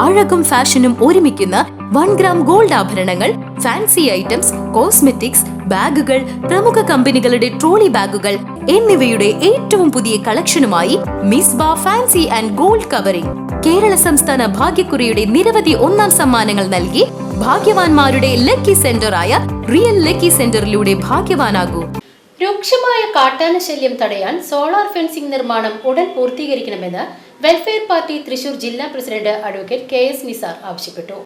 അഴകും ഫാഷനും ഒരുമിക്കുന്ന one gram gold ആഭരണങ്ങൾ ഫാൻസി ഐറ്റംസ് കോസ്മെറ്റിക്സ് ബാഗുകൾ പ്രമുഖ കമ്പനികളുടെ ട്രോളി ബാഗുകൾ എന്നിവയുടെ ഏറ്റവും പുതിയ കളക്ഷനുമായി Misba fancy and gold covering. Kerala സംസ്ഥാന ഭാഗ്യക്കുറിയുടെ നിരവധി ഒന്നാം സമ്മാനങ്ങൾ നൽകി ഭാഗ്യവാന്മാരുടെ ലക്കി സെന്ററായ റിയൽ ലക്കി സെന്ററിലൂടെ ഭാഗ്യവാനാകൂ. രൂക്ഷമായ കാട്ടാന ശല്യം തടയാൻ സോളാർ ഫെൻസിംഗ് നിർമ്മാണം ഉടൻ പൂർത്തീകരിക്കണമെന്ന് വെൽഫെയർ പാർട്ടി തൃശൂർ ജില്ലാ president advocate K S Nisar ആവശ്യപ്പെട്ടു.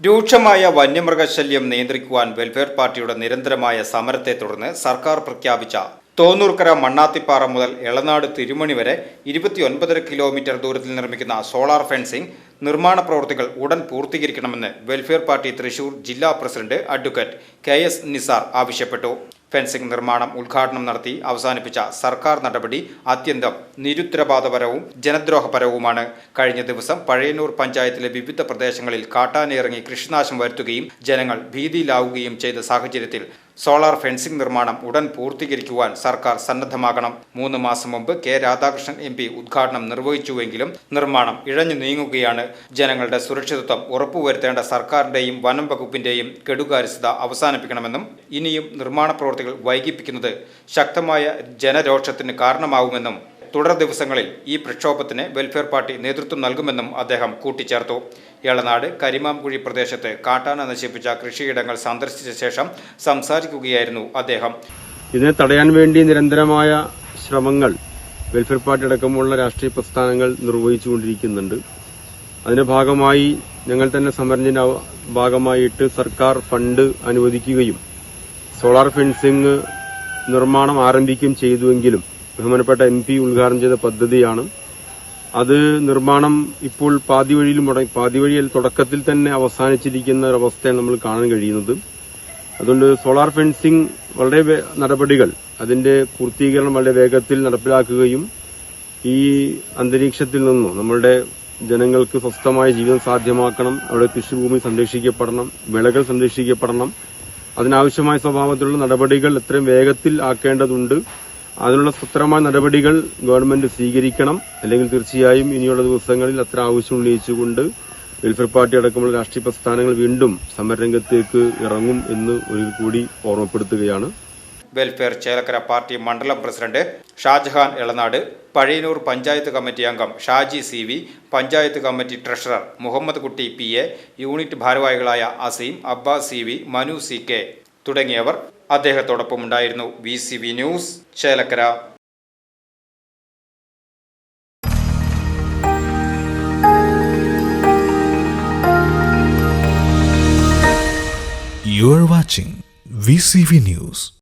രൂക്ഷമായ വന്യമൃഗശല്യം നിയന്ത്രിക്കുവാൻ വെൽഫെയർ പാർട്ടിയുടെ നിരന്തരമായ സമരത്തെ തുടർന്ന് സർക്കാർ പ്രഖ്യാപിച്ച തോന്നൂർക്കര മണ്ണാത്തിപ്പാറ മുതൽ എളനാട് തിരുമണി വരെ ഇരുപത്തിയൊൻപതര കിലോമീറ്റർ ദൂരത്തിൽ നിർമ്മിക്കുന്ന സോളാർ ഫെൻസിംഗ് നിർമ്മാണ പ്രവൃത്തികൾ ഉടൻ പൂർത്തീകരിക്കണമെന്ന് വെൽഫെയർ പാർട്ടി തൃശൂർ ജില്ലാ president advocate K S Nisar ആവശ്യപ്പെട്ടു. ഫെൻസിംഗ് നിർമ്മാണം ഉദ്ഘാടനം നടത്തി അവസാനിപ്പിച്ച സർക്കാർ നടപടി അത്യന്തം നിരുത്തരവാദപരവും ജനദ്രോഹപരവുമാണ്. കഴിഞ്ഞ ദിവസം പഴയന്നൂർ പഞ്ചായത്തിലെ വിവിധ പ്രദേശങ്ങളിൽ കാട്ടാനിറങ്ങി കൃഷിനാശം വരുത്തുകയും ജനങ്ങൾ ഭീതിയിലാവുകയും ചെയ്ത സാഹചര്യത്തിൽ സോളാർ ഫെൻസിംഗ് നിർമ്മാണം ഉടൻ പൂർത്തീകരിക്കുവാൻ സർക്കാർ സന്നദ്ധമാകണം. മൂന്ന് മാസം മുമ്പ് കെ രാധാകൃഷ്ണൻ എം പി ഉദ്ഘാടനം നിർവഹിച്ചുവെങ്കിലും നിർമ്മാണം ഇഴഞ്ഞു നീങ്ങുകയാണ്. ജനങ്ങളുടെ സുരക്ഷിതത്വം ഉറപ്പുവരുത്തേണ്ട സർക്കാരിന്റെയും വനം വകുപ്പിന്റെയും കെടുകാര്യസ്ഥത അവസാനിപ്പിക്കണമെന്നും ഇനിയും നിർമ്മാണ പ്രവൃത്തികൾ വൈകിപ്പിക്കുന്നത് ശക്തമായ ജനരോക്ഷത്തിന് കാരണമാവുമെന്നും തുടർ ദിവസങ്ങളിൽ ഈ പ്രക്ഷോഭത്തിന് വെൽഫെയർ പാർട്ടി നേതൃത്വം നൽകുമെന്നും അദ്ദേഹം കൂട്ടിച്ചേർത്തു. ഏളനാട് കരിമാംകുഴി പ്രദേശത്ത് കാട്ടാന നശിപ്പിച്ച കൃഷിയിടങ്ങൾ സന്ദർശിച്ച ശേഷം സംസാരിക്കുകയായിരുന്നു അദ്ദേഹം. ഇതിനെ തടയാൻ വേണ്ടി നിരന്തരമായ ശ്രമങ്ങൾ വെൽഫെയർ പാർട്ടി അടക്കമുള്ള രാഷ്ട്രീയ പ്രസ്ഥാനങ്ങൾ നിർവഹിച്ചുകൊണ്ടിരിക്കുന്നുണ്ട്. അതിന്റെ ഭാഗമായി ഞങ്ങൾ തന്നെ സമരത്തിന്റെ ഭാഗമായിട്ട് സർക്കാർ ഫണ്ട് അനുവദിക്കുകയും സോളാർ ഫെൻസിംഗ് നിർമ്മാണം ആരംഭിക്കുകയും ചെയ്തുവെങ്കിലും ബഹുമാനപ്പെട്ട എം പി ഉദ്ഘാടനം ചെയ്ത പദ്ധതിയാണ്. അത് നിർമ്മാണം ഇപ്പോൾ പാതി വഴിയിൽ മുടങ്ങി പാതി വഴിയിൽ തുടക്കത്തിൽ തന്നെ അവസാനിച്ചിരിക്കുന്ന ഒരവസ്ഥയാണ് നമ്മൾ കാണാൻ കഴിയുന്നത്. അതുകൊണ്ട് സോളാർ ഫെൻസിംഗ് വളരെ നടപടികൾ അതിന്റെ പൂർത്തീകരണം വളരെ വേഗത്തിൽ നടപ്പിലാക്കുകയും ഈ അന്തരീക്ഷത്തിൽ നിന്നും നമ്മളുടെ ജനങ്ങൾക്ക് സ്വസ്ഥമായ ജീവിതം സാധ്യമാക്കണം അവിടെ കൃഷിഭൂമി സംരക്ഷിക്കപ്പെടണം വിളകൾ സംരക്ഷിക്കപ്പെടണം. അതിനാവശ്യമായ സ്വഭാവത്തിലുള്ള നടപടികൾ എത്രയും വേഗത്തിൽ ആക്കേണ്ടതുണ്ട്. അതിനുള്ള സുത്രമായ നടപടികൾ ഗവൺമെന്റ് സ്വീകരിക്കണം. അല്ലെങ്കിൽ തീർച്ചയായും ഇനിയുള്ള ദിവസങ്ങളിൽ അത്ര ആവശ്യം ഉന്നയിച്ചുകൊണ്ട് വെൽഫെയർ പാർട്ടി അടക്കമുള്ള രാഷ്ട്രീയ പ്രസ്ഥാനങ്ങൾ വീണ്ടും സമരരംഗത്തേക്ക് ഇറങ്ങും എന്ന് ഒരു കൂടി ഓർമ്മപ്പെടുത്തുകയാണ്. വെൽഫെയർ ചേലക്കര പാർട്ടി മണ്ഡലം പ്രസിഡന്റ് ഷാജഹാൻ എളനാട് പഴയനൂർ പഞ്ചായത്ത് കമ്മിറ്റി അംഗം Shaji C V panchayat committee treasurer Muhammad Kutty P A unit ഭാരവാഹികളായ Azeem Abbas C V Manu C K തുടങ്ങിയവർ അദ്ദേഹത്തോടൊപ്പമുണ്ടായിരുന്നു V C V news Chelakkara You are watching VCV News.